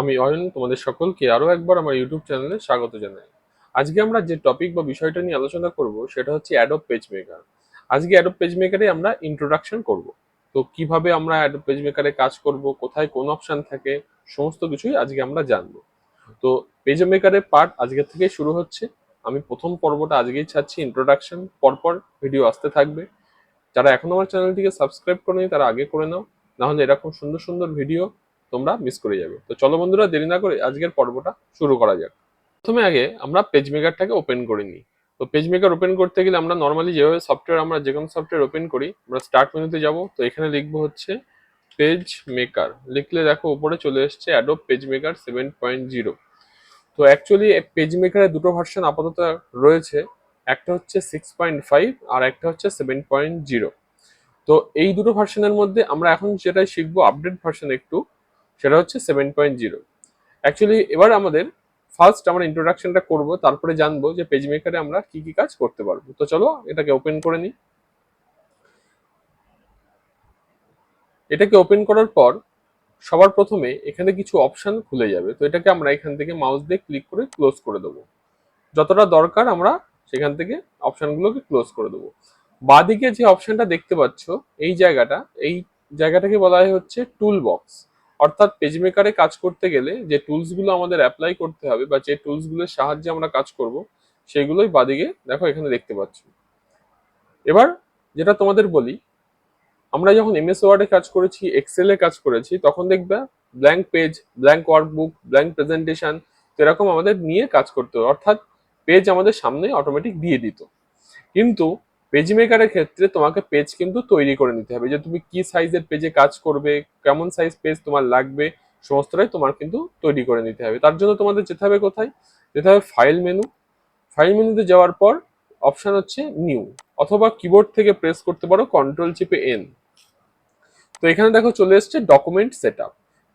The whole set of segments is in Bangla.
আমি অয়ন, তোমাদের সকলকে আরও একবার আমার ইউটিউব চ্যানেলে স্বাগত জানাই। আজকে আমরা যে টপিক বা বিষয়টা নিয়ে আলোচনা করব, সেটা হচ্ছে অ্যাডোব পেজ মেকার আজকে অ্যাডোব পেজ মেকারে আমরা ইন্ট্রোডাকশন করব। তো কীভাবে আমরা অ্যাডোব পেজ মেকারে কাজ করব, কোথায় কোন অপশন থাকে, সমস্ত কিছুই আজকে আমরা জানব। তো পেজ মেকারের পার্ট আজকে থেকে শুরু হচ্ছে। আমি প্রথম পর্বটা আজকেই ছাড়ছি ইন্ট্রোডাকশন পরপর ভিডিও আসতে থাকবে। যারা এখনও আমার চ্যানেলটিকে সাবস্ক্রাইব করেনি, তারা আগে করে নাও। নাহলে এরকম সুন্দর সুন্দর ভিডিও তোমরা মিস করে যাবে। তো চলো বন্ধুরা, দেরি না করে আজকের পর্বটা শুরু করা যাক। প্রথমে আগে আমরা পেজ মেকারটাকে ওপেন করে নিই। তো পেজ মেকার ওপেন করতে গেলে আমরা নর্মালি যেভাবে সফটওয়্যার আমরা যে কোনো সফটওয়্যার ওপেন করি, আমরা স্টার্ট মেনুতে যাব। তো এখানে লিখব হচ্ছে পেজ মেকার লিখলে দেখো উপরে চলে এসছে Adobe page maker seven point zero তো অ্যাকচুয়ালি পেজ মেকারের দুটো ভার্সন আপাতত রয়েছে। একটা হচ্ছে সিক্স পয়েন্ট ফাইভ আর একটা হচ্ছে সেভেন পয়েন্ট জিরো তো এই দুটো ভার্সনের মধ্যে আমরা এখন যেটাই শিখব আপডেট ভার্সন একটু সেটা হচ্ছে সেভেন পয়েন্ট জিরো অ্যাকচুয়ালি এবার আমাদের ফার্স্ট আমরা ইন্ট্রোডাকশনটা করব, তারপরে জানব যে পেজ মেকারে আমরা কি কি কাজ করতে পারব। তো চলো, এটাকে ওপেন করে নিই। এটাকে ওপেন করার পর সবার প্রথমে এখানে কিছু অপশান খুলে যাবে। তো এটাকে আমরা এখান থেকে মাউস দিয়ে ক্লিক করে ক্লোজ করে দেবো। যতটা দরকার আমরা সেখান থেকে অপশানগুলোকে ক্লোজ করে দেবো। বাঁদিকে যে অপশনটা দেখতে পাচ্ছ, এই জায়গাটা, এই জায়গাটাকে বলা হয় হচ্ছে টুল বক্স অর্থাৎ পেজ মেকারে কাজ করতে গেলে যে টুলসগুলো আমাদের অ্যাপ্লাই করতে হবে বা যে টুলসগুলোর সাহায্যে আমরা কাজ করব, সেগুলোই বাদিকে দেখো এখানে দেখতে পাচ্ছি। এবার যেটা তোমাদের বলি, আমরা যখন এমএস ওয়ার্ডে কাজ করেছি এক্সেলে কাজ করেছি, তখন দেখবে blank page blank workbook blank presentation তো এরকম আমাদের নিয়ে কাজ করতে হবে। অর্থাৎ পেজ আমাদের সামনে অটোমেটিক দিয়ে দিত। কিন্তু পেজ মেকারের ক্ষেত্রে তোমাকে পেজ কিন্তু তৈরি করে নিতে হবে। যে তুমি কি সাইজের পেজে কাজ করবে, কেমন সাইজ পেজ তোমার লাগবে, সমস্তটাই তোমার কিন্তু তৈরি করে নিতে হবে। তার জন্য তোমাদের যেতে হবে কোথায়? যেতে হবে ফাইল মেনু ফাইল মেনুতে যাওয়ার পর অপশান হচ্ছে নিউ অথবা কিবোর্ড থেকে প্রেস করতে পারো কন্ট্রোল চিপে এন তো এখানে দেখো চলে এসছে ডকুমেন্ট সেট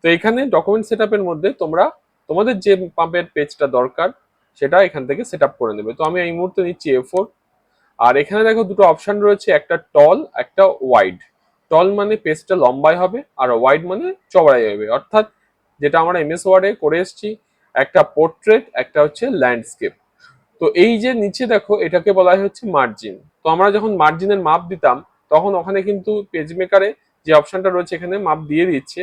তো এখানে ডকুমেন্ট সেট মধ্যে তোমরা, তোমাদের যে পাম্পের পেজটা দরকার, সেটা এখান থেকে সেট করে নেবে। তো আমি এই মুহূর্তে নিচ্ছি এ ফোর আর এখানে দেখো দুটো অপশন রয়েছে, একটা টল একটা ওয়াইড টল মানে পেজটা লম্বাই হবে আর ওয়াইড মানে চওড়াই হবে অর্থাৎ যেটা আমরা এমএস ওয়ার্ডে করে এসেছি, একটা পোর্ট্রেট একটা হচ্ছে ল্যান্ডস্কেপ তো এই যে নিচে দেখো, এটাকে বলা হচ্ছে মার্জিন তো আমরা যখন মার্জিনের মাপ দিতাম, তখন ওখানে কিন্তু পেজ মেকারে যে অপশনটা রয়েছে, এখানে মাপ দিয়ে দিচ্ছে।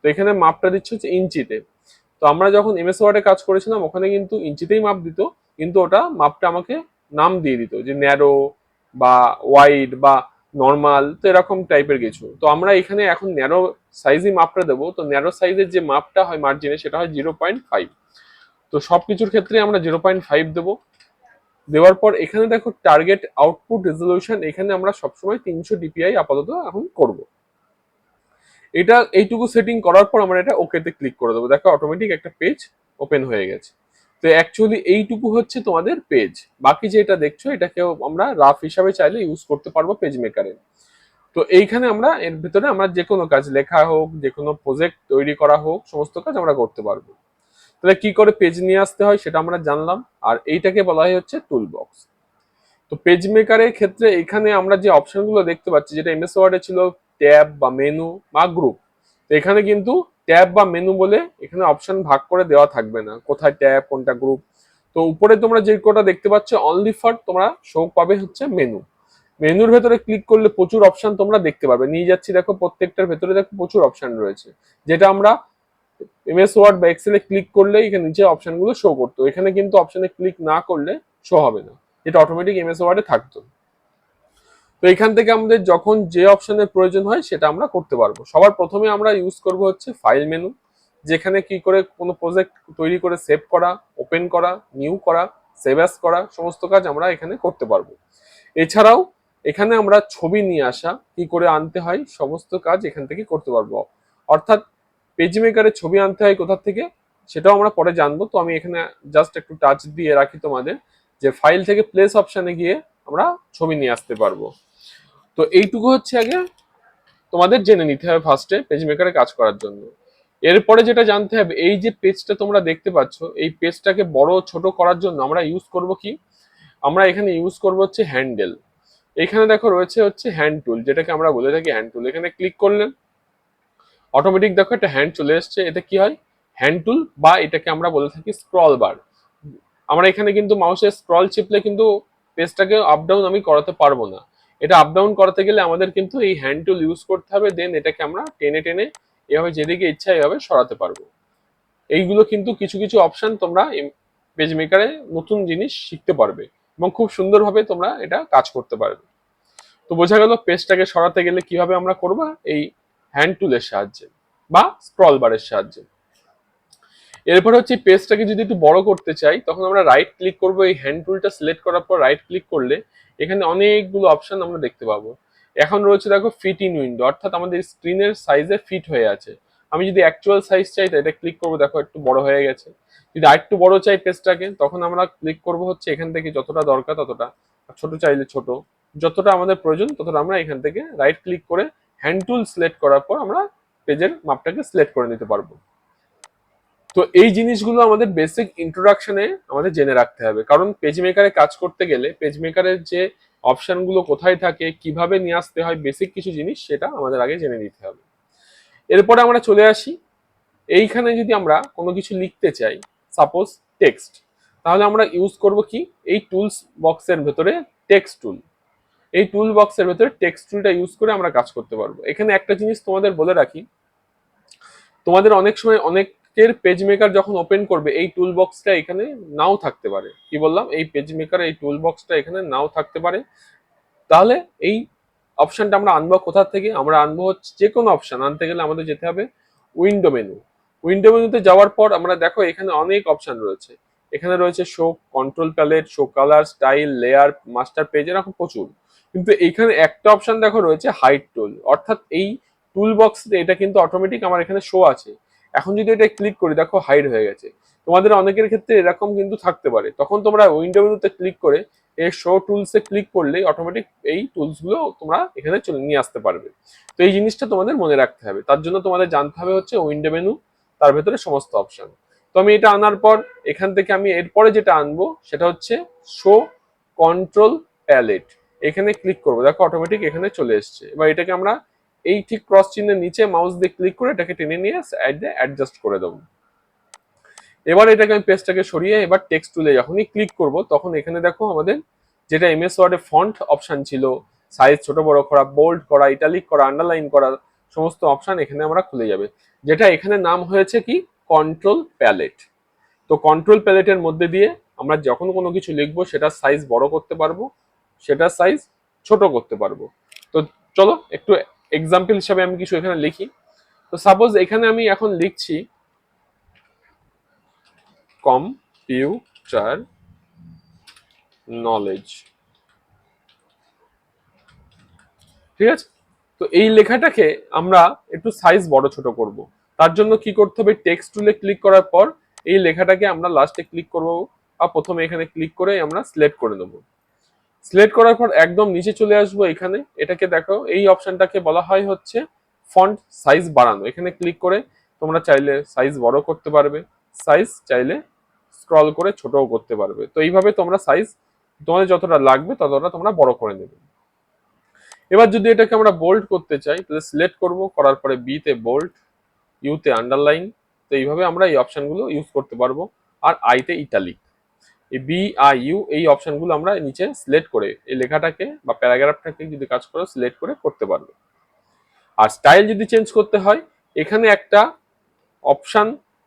তো এখানে মাপটা দিচ্ছে হচ্ছে ইঞ্চিতে। তো আমরা যখন এমএস ওয়ার্ডে কাজ করেছিলাম, ওখানে কিন্তু ইঞ্চিতেই মাপ দিত, কিন্তু ওটা মাপটা আমাকে নাম দিয়ে দিত, যে ন্যারো বা ওয়াইড বা নর্মাল তো এরকম টাইপের কিছু। তো আমরা এখানে এখন ন্যারো সাইজই মাপটা দেবো। তো ন্যারো সাইজের যে মাপটা হয় মার্জিনে সেটা হয় জিরো পয়েন্ট ফাইভ তো সব কিছুর ক্ষেত্রে আমরা জিরো পয়েন্ট ফাইভ দেবো। দেওয়ার পর এখানে দেখো টার্গেট আউটপুট রেজলিউশন এখানে আমরা সবসময় তিনশো ডিপিআই আপাতত এখন করব। এটা এইটুকু সেটিং করার পর আমরা এটা ওকেতে ক্লিক করে দেবো। দেখো অটোমেটিক একটা পেজ ওপেন হয়ে গেছে। তো অ্যাকচুয়ালি এইটুকু হচ্ছে তোমাদের পেজ বাকি যেটা দেখছ, এটাকেও আমরা রাফ হিসাবে চাইলে ইউজ করতে পারব পেজ মেকারে তো এইখানে আমরা, এর ভিতরে আমরা যে কোনো কাজ, লেখা হোক, যে কোনো প্রজেক্ট তৈরি করা হোক, সমস্ত কাজ আমরা করতে পারব। তাহলে কি করে পেজ নিয়ে আসতে হয় সেটা আমরা জানলাম। আর এইটাকে বলা হয় হচ্ছে টুল বক্স তো পেজ মেকারের ক্ষেত্রে এখানে আমরা যে অপশনগুলো দেখতে পাচ্ছি, যেটা এমএস ওয়ার্ডে ছিল ট্যাব বা মেনু বা গ্রুপ তো এখানে কিন্তু ট্যাব বা মেনু বলে এখানে অপশন ভাগ করে দেওয়া থাকবে না। কোথায় ট্যাব, কোনটা গ্রুপ তো উপরে তোমরা যে কোটা দেখতে পাচ্ছ অনলি ফর তোমরা শো পাবে হচ্ছে মেনু মেনুর ভেতরে ক্লিক করলে প্রচুর অপশন তোমরা দেখতে পাবে। নিয়ে যাচ্ছি দেখো, প্রত্যেকটার ভেতরে দেখো প্রচুর অপশন রয়েছে। যেটা আমরা এমএস ওয়ার্ড বা এক্সেলে ক্লিক করলে এখানে নিচে অপশনগুলো শো করতো। এখানে কিন্তু অপশনে ক্লিক না করলে শো হবে না। যেটা অটোমেটিক এমএস ওয়ার্ডে থাকতো। তো এখান থেকে আমাদের যখন যে অপশনের প্রয়োজন হয়, সেটা আমরা করতে পারব। সবার প্রথমে আমরা ইউজ করব হচ্ছে ফাইল মেনু যেখানে কি করে কোনো প্রজেক্ট তৈরি করে সেভ করা ওপেন করা নিউ করা সেভ অ্যাস করা, সমস্ত কাজ আমরা এখানে করতে পারব। এছাড়াও এখানে আমরা ছবি নিয়ে আসা, কি করে আনতে হয়, সমস্ত কাজ এখান থেকে করতে পারব। অর্থাৎ পেজ মেকারে ছবি আনতে হয় কোথা থেকে, সেটাও আমরা পরে জানব। তো আমি এখানে জাস্ট একটু টাচ দিয়ে রাখি তোমাদের, যে ফাইল থেকে প্লেস অপশানে গিয়ে আমরা ছবি নিয়ে আসতে পারব। তো এইটুকু হচ্ছে আগে তোমাদের জেনে নিতে হবে ফার্স্টে পেজ মেকারে কাজ করার জন্য। এরপরে যেটা জানতে হবে, এই যে পেজটা তোমরা দেখতে পাচ্ছ, এই পেজটাকে বড় ছোট করার জন্য আমরা ইউজ করব কি? আমরা এখানে ইউজ করব হচ্ছে হ্যান্ডেল এখানে দেখো রয়েছে হচ্ছে হ্যান্ড টুল যেটাকে আমরা বলে থাকি হ্যান্ড টুল এখানে ক্লিক করলেন অটোমেটিক দেখো একটা হ্যান্ড চলে এসছে। এতে কি হয়? হ্যান্ড টুল বা এটাকে আমরা বলে থাকি স্ক্রল বার আমরা এখানে কিন্তু মাউসের স্ক্রল চিপলে কিন্তু পেজটাকে আপ ডাউন আমি করাতে পারব না। এটা আপ ডাউন করাতে গেলে আমাদের কিন্তু এই হ্যান্ড টুল ইউজ করতে হবে দেন এটাকে আমরা টেনে টেনে এভাবে যেদিকে ইচ্ছা এভাবে সরাতে পারব। এইগুলো কিন্তু কিছু কিছু অপশন তোমরা পেজ মেকারে নতুন জিনিস শিখতে পারবে এবং খুব সুন্দরভাবে তোমরা এটা কাজ করতে পারবে। তো বোঝা গেল পেজটাকে সরাতে গেলে কীভাবে আমরা করবা? এই হ্যান্ড টুলের সাহায্যে বা স্ক্রল বারের সাহায্যে। এরপর হচ্ছে পেজটাকে যদি একটু বড় করতে চাই, তখন আমরা রাইট ক্লিক করব। এই হ্যান্ড টুলটা সিলেক্ট করার পর রাইট ক্লিক করলে এখানে অনেকগুলো অপশন আমরা দেখতে পাবো। এখন রয়েছে দেখো ফিট ইন উইন্ডো অর্থাৎ আমাদের স্ক্রিনের সাইজে ফিট হয়ে আছে। আমি যদি অ্যাকচুয়াল সাইজ চাই তো এটা ক্লিক করব। দেখো একটু বড় হয়ে গেছে। যদি আরেকটু বড় চাই পেজটাকে তখন আমরা ক্লিক করব হচ্ছে এখান থেকে যতটা দরকার ততটা। আর ছোট চাইলে ছোট। যতটা আমাদের প্রয়োজন ততটা আমরা এখান থেকে রাইট ক্লিক করে হ্যান্ড টুল সিলেক্ট করার পর আমরা পেজের মাপটাকে সিলেক্ট করে নিতে পারব। তো এই জিনিসগুলো আমাদের বেসিক ইন্ট্রোডাকশনে আমাদের জেনে রাখতে হবে। কারণ পেজ মেকারে কাজ করতে গেলে পেজ মেকারের যে অপশানগুলো কোথায় থাকে, কীভাবে নিয়ে আসতে হয় বেসিক কিছু জিনিস সেটা আমাদের আগে জেনে নিতে হবে। এরপরে আমরা চলে আসি। এইখানে যদি আমরা কোনো কিছু লিখতে চাই সাপোজ টেক্সট তাহলে আমরা ইউজ করব কি? এই টুলস বক্সের ভেতরে টেক্সট টুল এই টুল বক্সের ভেতরে টেক্সট টুলটা ইউজ করে আমরা কাজ করতে পারব। এখানে একটা জিনিস তোমাদের বলে রাখি। তোমাদের অনেক সময় অনেকের পেজ মেকার যখন ওপেন করবে, এই টুল বক্সটা এখানে নাও থাকতে পারে। কি বললাম? এই পেজ মেকার এই টুল বক্সটা এখানে নাও থাকতে পারে। তাহলে এই অপশনটা আমরা আনব কোথা থেকে? আমরা আনব হচ্ছে যে কোনো অপশন আনতে গেলে আমাদের যেতে হবে উইন্ডো মেনু উইন্ডো মেনুতে যাওয়ার পর আমরা দেখো এখানে অনেক অপশন রয়েছে। এখানে রয়েছে show control palette show colour style layer master page এরকম প্রচুর। কিন্তু এখানে একটা অপশন দেখো রয়েছে হাইট টুল অর্থাৎ এই টুল বক্স এটা কিন্তু অটোমেটিক আমার এখানে শো আছে। এখন যদি এটা ক্লিক করি, দেখো হাইড হয়ে গেছে। তোমাদের অনেকের ক্ষেত্রে এরকম কিন্তু থাকতে পারে। তখন তোমরা উইন্ডো মেনুতে ক্লিক করে এই শো টুলসে ক্লিক করলে অটোমেটিক এই টুলসগুলো তোমরা এখানে চলে নিয়ে আসতে পারবে। তো এই জিনিসটা তোমাদের মনে রাখতে হবে। তার জন্য তোমাদের জানতে হবে হচ্ছে উইন্ডো মেনু তার ভেতরে সমস্ত অপশন তো আমি এটা আনার পর, এখান থেকে আমি এরপরে যেটা আনব, সেটা হচ্ছে শো কন্ট্রোল প্যালেট এখানে ক্লিক করব। দেখো অটোমেটিক এখানে চলে এসছে। এবার এটাকে আমরা এই ঠিক ক্রস চিহ্নের নিচে মাউস দিয়ে ক্লিক করে এটাকে টেনে নিয়ে অ্যাডজাস্ট করে দেবো। এবার এটাকে আমি পেজটাকে সরিয়ে এবার টেক্সট টুলে যখনই ক্লিক করব, তখন এখানে দেখো আমাদের যেটা এমএস ওয়ার্ডে ফন্ট অপশান ছিল সাইজ ছোট, বড় করা বোল্ড করা ইটালিক করা আন্ডারলাইন করা, সমস্ত অপশন এখানে আমরা খুলে যাবে। যেটা এখানে নাম হয়েছে কি? কন্ট্রোল প্যালেট তো কন্ট্রোল প্যালেটের মধ্যে দিয়ে আমরা যখন কোনো কিছু লিখব সেটার সাইজ বড় করতে পারব সেটার সাইজ ছোট করতে পারব। তো চলো একটু এক্সাম্পল হিসাবে আমি কিছু এখানে লিখি। তো সাপোজ এখানে আমি এখন লিখছি কম্পিউটার নলেজ ঠিক আছে? তো এই লেখাটাকে আমরা একটু সাইজ বড় ছোট করব। তার জন্য কি করতে হবে? টেক্সট টুলে ক্লিক করার পর এই লেখাটাকে আমরা লাস্টে ক্লিক করব বা প্রথমে এখানে ক্লিক করে আমরা সিলেক্ট করে দেবো সিলেক্ট করার পর একদম নিচে চলে আসব এখানে। এটাকে দেখো, এই অপশনটাকে বলা হয় হচ্ছে ফন্ট সাইজ বাড়ানো। এখানে ক্লিক করে তোমরা চাইলে সাইজ বড় করতে পারবে সাইজ চাইলে স্ক্রল করে ছোটও করতে পারবে। তো এইভাবে তোমরা সাইজ তোমাদের যতটা লাগবে ততটা তোমরা বড় করে নেবে। এবার যদি এটাকে আমরা বোল্ড করতে চাই, তাহলে সিলেক্ট করব, করার পরে বি তে বোল্ড ইউতে আন্ডারলাইন তো এইভাবে আমরা এই অপশনগুলো ইউজ করতে পারব। আর আইতে ইটালিক এই বি আই ইউ এই অপশনগুলো আমরা নিচে সিলেক্ট করে এই লেখাটাকে বা প্যারাগ্রাফটাকে যদি কাজ করো সিলেক্ট করে করতে পারবে। আর স্টাইল যদি চেঞ্জ করতে হয়, এখানে একটা অপশন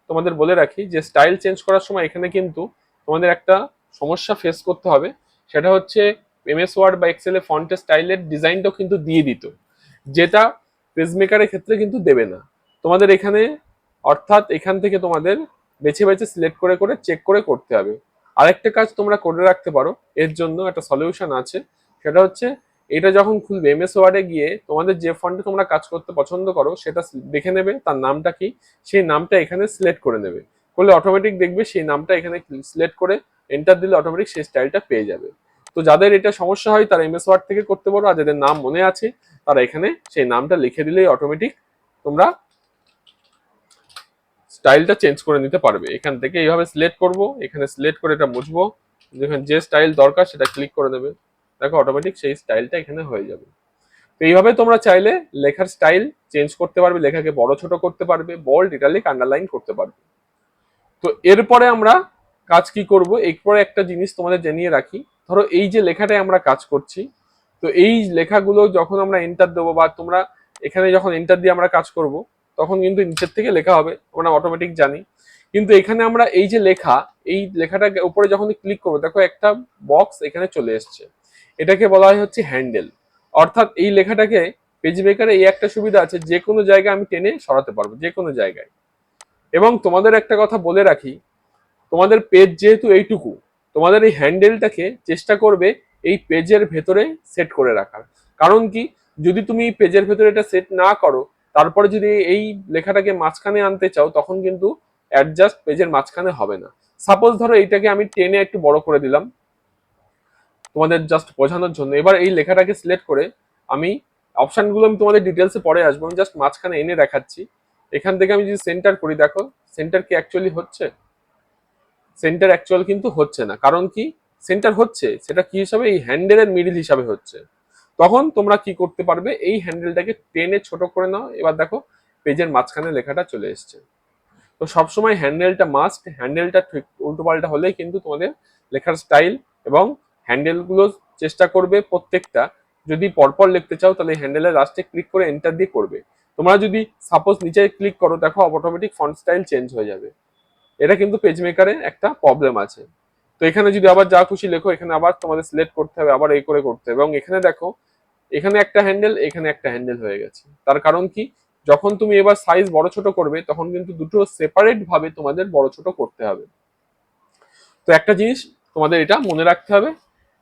তোমাদের বলে রাখি যে স্টাইল চেঞ্জ করার সময় এখানে কিন্তু তোমাদের একটা সমস্যা ফেস করতে হবে। সেটা হচ্ছে এমএস ওয়ার্ড বা এক্সেলে ফন্টের স্টাইলের ডিজাইনটাও কিন্তু দিয়ে দিত। যেটা পেজমেকারের ক্ষেত্রে কিন্তু দেবে না। তোমাদের এখানে অর্থাৎ এখান থেকে তোমাদের বেছে বেছে সিলেক্ট করে করে চেক করে করতে হবে। আরেকটা কাজ তোমরা করে রাখতে পারো, এর জন্য একটা সলিউশন আছে। সেটা হচ্ছে, এটা যখন খুলবে এমএস ওয়ার্ডে গিয়ে তোমাদের যে ফন্টে তোমরা কাজ করতে পছন্দ করো, সেটা দেখে নেবে, তার নামটা কি? সেই নামটা এখানে সিলেক্ট করে নেবে। করলে অটোমেটিক দেখবে সেই নামটা এখানে সিলেক্ট করে এন্টার দিলে অটোমেটিক সেই স্টাইলটা পেয়ে যাবে। তো যাদের এটা সমস্যা হয়, তারা এমএস ওয়ার্ড থেকে করতে পারো, আর যাদের নাম মনে আছে, তারা এখানে সেই নামটা লিখে দিলেই অটোমেটিক তোমরা স্টাইলটা চেঞ্জ করে নিতে পারবে। এখান থেকে এইভাবে সিলেক্ট করব, এখানে সিলেক্ট করে এটা মুছবো। যেখানে যে স্টাইল দরকার সেটা ক্লিক করে দেবে দেখো অটোমেটিক সেই স্টাইলটা এখানে হয়ে যাবে। তো এইভাবে তোমরা চাইলে লেখার স্টাইল চেঞ্জ করতে পারবে, লেখাকে বড় ছোট করতে পারবে বোল্ড ইটালিক আন্ডারলাইন করতে পারবে। তো এরপরে আমরা কাজ কি করব? এরপরে একটা জিনিস তোমাদের জানিয়ে রাখি। ধরো, এই যে লেখাটায় আমরা কাজ করছি, তো এই লেখাগুলো যখন আমরা এন্টার দেবো বা তোমরা এখানে যখন এন্টার দিয়ে আমরা কাজ করব তখন কিন্তু নিচের থেকে লেখা হবে, আমরা অটোমেটিক জানি। কিন্তু এখানে আমরা এই যে লেখা, এই লেখাটা উপরে যখন ক্লিক করব, দেখো একটা বক্স এখানে চলে এসছে। এটাকে বলা হয় হচ্ছে হ্যান্ডেল অর্থাৎ এই লেখাটাকে পেজ মেকারে এই একটা সুবিধা আছে, যে কোনো জায়গায় আমি টেনে সরাতে পারব, যে কোনো জায়গায়। এবং তোমাদের একটা কথা বলে রাখি, তোমাদের পেজ যেহেতু এইটুকু, তোমাদের এই হ্যান্ডেলটাকে চেষ্টা করবে এই পেজের ভেতরে সেট করে রাখার। কারণ কি, যদি তুমি পেজের ভেতরে এটা সেট না করো তারপরে যদি এই লেখাটাকে মাঝখানে আনতে চাও, তখন কিন্তু অ্যাডজাস্ট পেজের মাঝখানে হবে না। সাপোজ ধরো এইটাকে আমি টেনে একটু বড় করে দিলাম, তোমাদের জাস্ট বোঝানোর জন্য। এবার এই লেখাটাকে সিলেক্ট করে আমি অপশানগুলো আমি তোমাদের ডিটেলসে পরে আসব। আমি জাস্ট মাঝখানে এনে দেখাচ্ছি। এখান থেকে আমি যদি সেন্টার করি, দেখো সেন্টার কি অ্যাকচুয়ালি হচ্ছে? সেন্টার অ্যাকচুয়াল কিন্তু হচ্ছে না। কারণ কি? সেন্টার হচ্ছে। সেটা কি হিসাবে? এই হ্যান্ডেলের মিডিল হিসাবে হচ্ছে। তখন তোমরা কি করতে পারবে? এই হ্যান্ডেলটাকে টেনে ছোট করে নাও। এবার দেখো, পেজের মাঝখানে লেখাটা চলে এসছে। তো সবসময় হ্যান্ডেলটা মাস্ট হ্যান্ডেলটা ঠিক উল্টো পাল্টা হলেই কিন্তু তোমাদের লেখার স্টাইল এবং হ্যান্ডেলগুলো চেষ্টা করবে প্রত্যেকটা। যদি পরপর লিখতে চাও, তাহলে হ্যান্ডেলের লাস্টে ক্লিক করে এন্টার দিয়ে করবে। তোমরা যদি সাপোজ নিচে ক্লিক করো, দেখো অটোমেটিক ফন্ট স্টাইল চেঞ্জ হয়ে যাবে। এটা কিন্তু পেজ মেকারের একটা প্রবলেম আছে। তো এখানে যদি আবার যা খুশি লেখো, এখানে আবার তোমাদের সিলেক্ট করতে হবে, আবার এই করে করতে হবে। এবং এখানে দেখো, এখানে একটা হ্যান্ডেল এখানে একটা হ্যান্ডেল হয়ে গেছে। তার কারণ কি? যখন তুমি এবার সাইজ বড় ছোট করবে, তখন কিন্তু দুটো সেপারেট ভাবে তোমাদের বড় ছোট করতে হবে। তো একটা জিনিস তোমাদের এটা মনে রাখতে হবে,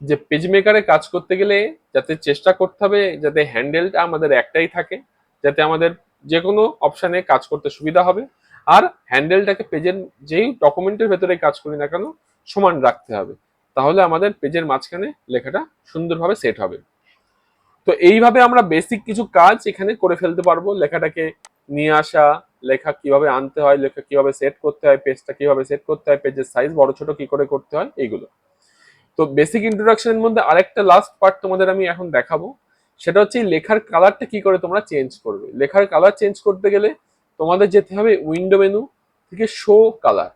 যে পেজ মেকারে কাজ করতে গেলে যাতে চেষ্টা করতে হবে, যাতে হ্যান্ডেলটা আমাদের একটাই থাকে, যাতে আমাদের যে কোনো অপশানে কাজ করতে সুবিধা হবে। আর হ্যান্ডেলটাকে পেজের যেই ডকুমেন্টের ভেতরে কাজ করি না কেন সমান রাখতে হবে। তাহলে আমাদের পেজের মাঝখানে লেখাটা সুন্দরভাবে সেট হবে। তো এইভাবে আমরা বেসিক কিছু কাজ এখানে করে ফেলতে পারব। লেখাটাকে নিয়ে আসা, লেখা কীভাবে আনতে হয়, লেখা কীভাবে সেট করতে হয় পেজটা কীভাবে সেট করতে হয় পেজের সাইজ বড়, ছোট কি করে করতে হয়, এইগুলো। তো বেসিক ইন্ট্রোডাকশনের মধ্যে আরেকটা লাস্ট পার্ট তোমাদের আমি এখন দেখাবো। সেটা হচ্ছে লেখার কালারটা কি করে তোমরা চেঞ্জ করবে। লেখার কালার চেঞ্জ করতে গেলে তোমাদের যেতে হবে উইন্ডো মেনু থেকে শো কালার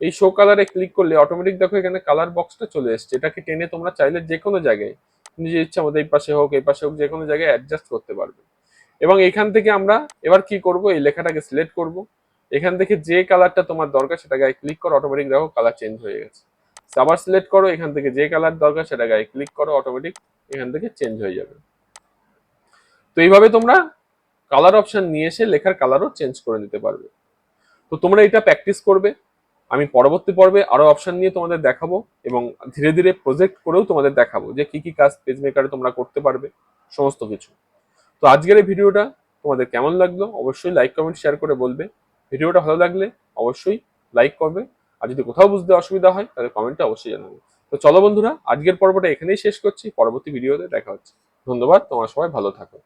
এই শো কালারে ক্লিক করলে অটোমেটিক দেখো এখানে কালার বক্সটা চলে এসছে। এটাকে টেনে তোমরা চাইলে যে কোনো জায়গায়, নিজের ইচ্ছা মতো এই পাশে হোক, এই পাশে হোক যে কোনো জায়গায় অ্যাডজাস্ট করতে পারবে। এবং এখান থেকে আমরা এবার কি করব? এই লেখাটাকে সিলেক্ট করব। এখান থেকে যে কালারটা তোমার দরকার সেটা গায়ে ক্লিক করো অটোমেটিক দেখো কালার চেঞ্জ হয়ে গেছে। আবার সিলেক্ট করো, এখান থেকে যে কালার দরকার সেটা গায়ে ক্লিক করো অটোমেটিক এখান থেকে চেঞ্জ হয়ে যাবে। তো এইভাবে তোমরা কালার অপশন নিয়ে এসে লেখার কালারও চেঞ্জ করে নিতে পারবে। তো তোমরা এটা প্র্যাকটিস করবে। আমি পরবর্তী পর্বে আরও অপশন নিয়ে তোমাদের দেখাবো এবং ধীরে ধীরে প্রজেক্ট করেও তোমাদের দেখাবো যে কি কি কাজ পেজ মেকারে তোমরা করতে পারবে, সমস্ত কিছু। তো আজকের এই ভিডিওটা তোমাদের কেমন লাগল অবশ্যই লাইক কমেন্ট শেয়ার করে বলবে। ভিডিওটা ভালো লাগলে অবশ্যই লাইক করবে। আর যদি কোথাও বুঝতে অসুবিধা হয়, তাহলে কমেন্টে অবশ্যই জানাবে। তো চলো বন্ধুরা, আজকের পর্বটা এখানেই শেষ করছি। পরবর্তী ভিডিওতে দেখা হচ্ছে। ধন্যবাদ, তোমার সবাই ভালো থাকো।